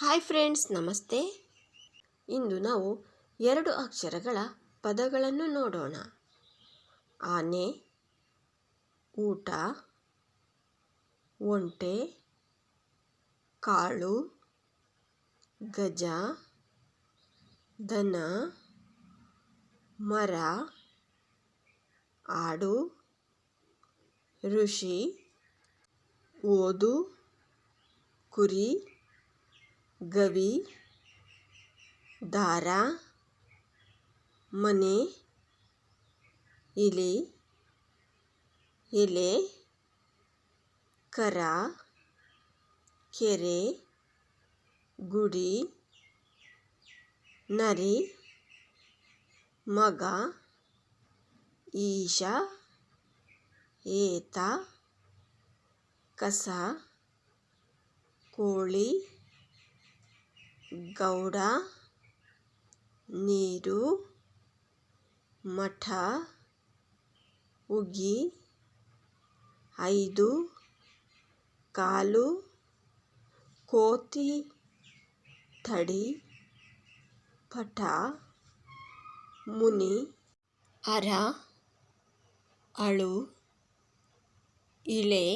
Hi friends, ನಮಸ್ತೆ. ಇಂದು ನಾವು ಎರಡು ಅಕ್ಷರಗಳ ಪದಗಳನ್ನು ನೋಡೋಣ. ಆನೆ, ಊಟ, ಒಂಟೆ, ಕಾಳು, ಗಜ, ದನ, ಮರ, ಆಡು, ಋಷಿ, ಓದು, ಕುರಿ. ಗವಿ ದಾರ ಮನೆ ಇಲಿ ಎಲೆ ಕರ ಕೆರೆ ಗುಡಿ ನರಿ ಮಗ ಈಶ ಏತ ಕಸ ಕೋಳಿ ಗೌಡ, ನೀರು, ಮಠ, ಉಗಿ, ಐದು, ಕಾಲು, ಕೋತಿ, ತಡಿ ಪಟ ಮುನಿ, ಅರ, ಅಳು, ಇಳೆ,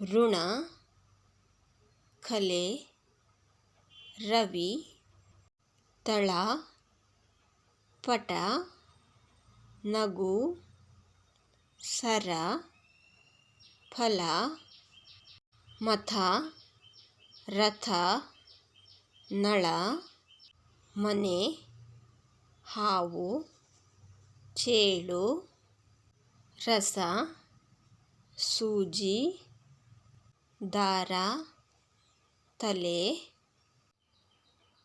ಋಣ, ಕಲೆ ರವಿ, ತಳ, ಪಟ, ನಗು, ಸರ, ಫಲ, ಮಥ, ರಥ, ನಳ, ಮನೆ, ಹಾವು, ಚೇಳು, ರಸ, ಸೂಜಿ, ದಾರ, ತಲೆ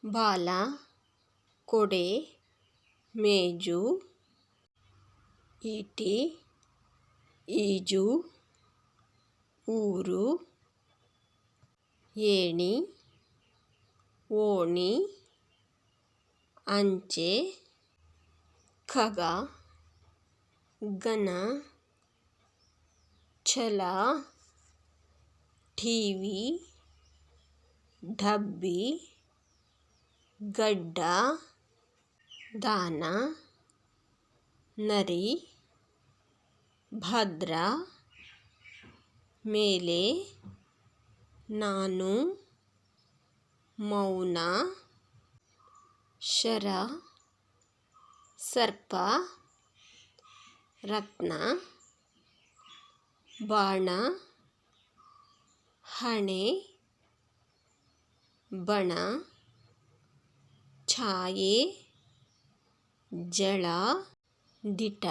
ಬಾಲ ಕೊಡೆ ಮೇಜು ಈಟಿ ಈಜು ಊರು ಏಣಿ ಓಣಿ ಅಂಚೆ ಖಗ ಗನ ಛಲ ಟಿವಿ ಡಬ್ಬಿ ಗಡ್ಡ ದಾನ ನರಿ ಭದ್ರ ಮೇಲೆ ನಾನು ಮೌನ ಶರ ಸರ್ಪ ರತ್ನ ಬಾಣ ಹಣೆ ಬಣ. ಛಾಯೆ ಜಳ ದಿಟ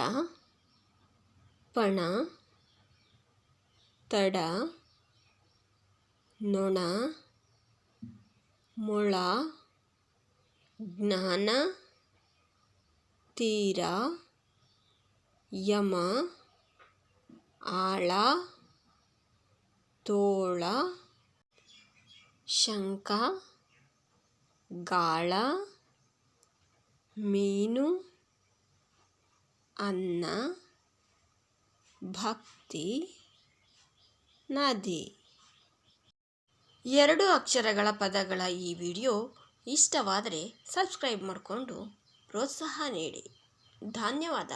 ಪಣ ತಡ ನೊಣ ಮೊಳ ಜ್ಞಾನ ತೀರ ಯಮ ಆಳ ತೋಳ ಶಂಕ ಗಾಳ, ಮೀನು, ಅನ್ನ, ಭಕ್ತಿ, ನದಿ. ಎರಡು ಅಕ್ಷರಗಳ ಪದಗಳ ಈ ವಿಡಿಯೋ ಇಷ್ಟವಾದರೆ ಸಬ್ಸ್ಕ್ರೈಬ್ ಮಾಡಿಕೊಂಡು ಪ್ರೋತ್ಸಾಹ ನೀಡಿ. ಧನ್ಯವಾದ.